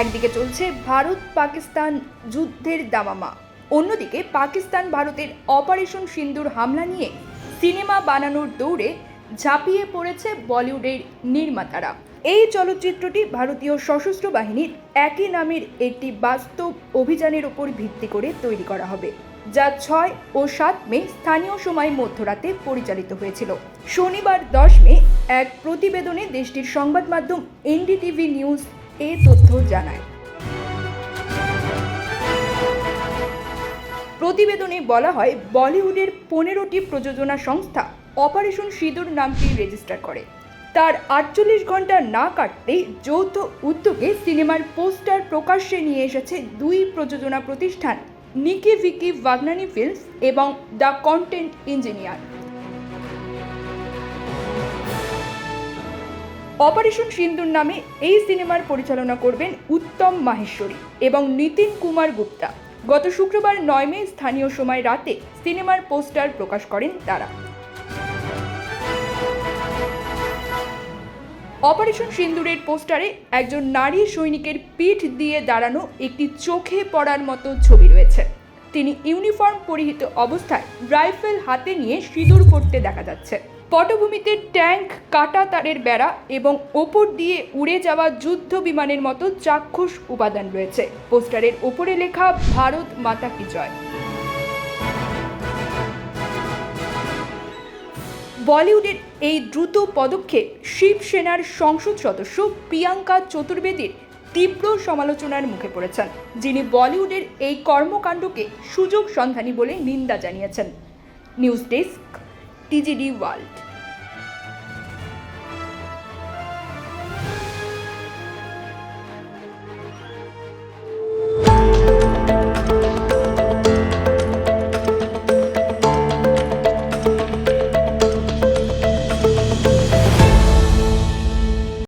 একদিকে চলছে ভারত পাকিস্তান যুদ্ধের দামামা। অন্যদিকে পাকিস্তান ভারতের অপারেশন সিন্দুর হামলা নিয়ে সিনেমা বানানোর দৌড়ে ঝাঁপিয়ে পড়েছে বলিউডের নির্মাতারা। এই চলচ্চিত্রটি ভারতীয় সশস্ত্র বাহিনীর একই নামের একটি বাস্তব অভিযানের উপর ভিত্তি করে তৈরি করা হবে, যা ছয় ও সাত মে স্থানীয় সময় মধ্যরাতে পরিচালিত হয়েছিল। শনিবার দশ মে এক প্রতিবেদনে দেশটির সংবাদ মাধ্যম এনডিটিভি নিউজ এ তথ্য জানায়। প্রতিবেদনে বলা হয়, বলিউডের পনেরোটি প্রযোজনা সংস্থা অপারেশন সিঁদুর নামটি রেজিস্টার করে। তার আটচল্লিশ ঘণ্টা না কাটতেই যৌথ উদ্যোগে সিনেমার পোস্টার প্রকাশ্যে নিয়ে এসেছে দুই প্রযোজনা প্রতিষ্ঠান, নিকি ভিকি ভাগনানি ফিল্মস এবং the Content Engineer. Operation Sindoor নামে এই সিনেমার পরিচালনা করবেন উত্তম মাহেশ্বরী এবং নিতিন কুমার গুপ্তা। গত শুক্রবার নয় মে স্থানীয় সময় রাতে সিনেমার পোস্টার প্রকাশ করেন তারা। অপারেশন সিন্দুরের পোস্টারে একজন নারী সৈনিকের পিঠ দিয়ে দাঁড়ানো একটি চোখে পড়ার মতো ছবি রয়েছে। তিনি ইউনিফর্ম পরিহিত অবস্থায় রাইফেল হাতে নিয়ে সিঁদুর করতে দেখা যাচ্ছে। পটভূমিতে ট্যাঙ্ক, কাটা তারের বেড়া এবং ওপর দিয়ে উড়ে যাওয়া যুদ্ধ বিমানের মতো চাক্ষুষ উপাদান রয়েছে। পোস্টারের ওপরে লেখা, ভারত মাতা কি জয়? বলিউডের এই দ্রুত পদক্ষেপ শিবসেনার সংসদ সদস্য প্রিয়াঙ্কা চতুর্বেদীর তীব্র সমালোচনার মুখে পড়েছেন, যিনি বলিউডের এই কর্মকাণ্ডকে সুযোগ সন্ধানী বলে নিন্দা জানিয়েছেন। News desk, TGD world.